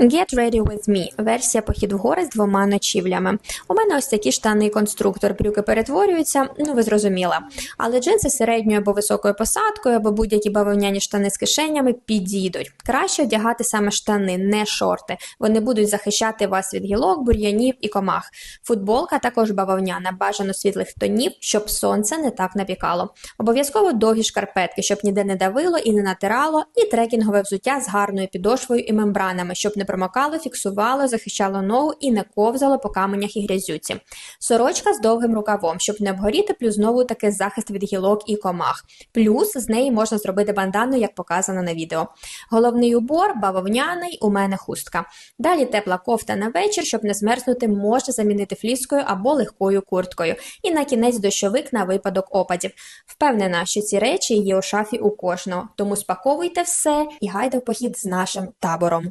Get ready with me. Версія похід в гори з двома ночівлями. У мене ось такі штани і конструктор. Брюки перетворюються, ну ви зрозуміли. Але джинси середньою або високою посадкою, або будь-які бавовняні штани з кишенями підійдуть. Краще одягати саме штани, не шорти. Вони будуть захищати вас від гілок, бур'янів і комах. Футболка також бавовняна, бажано світлих тонів, щоб сонце не так напікало. Обов'язково довгі шкарпетки, щоб ніде не давило і не натирало, і трекінгове взуття з гарною підошвою і мембранами, щоб не промокало, фіксувало, захищало ногу і не ковзало по каменях і грязюці. Сорочка з довгим рукавом, щоб не обгоріти, плюс знову таки захист від гілок і комах. Плюс з неї можна зробити бандану, як показано на відео. Головний убор бавовняний, у мене хустка. Далі тепла кофта на вечір, щоб не змерзнути, можна замінити фліскою або легкою курткою. І на кінець дощовик на випадок опадів. Впевнена, що ці речі є у шафі у кожного. Тому спаковуйте все і гайда в похід з нашим табором.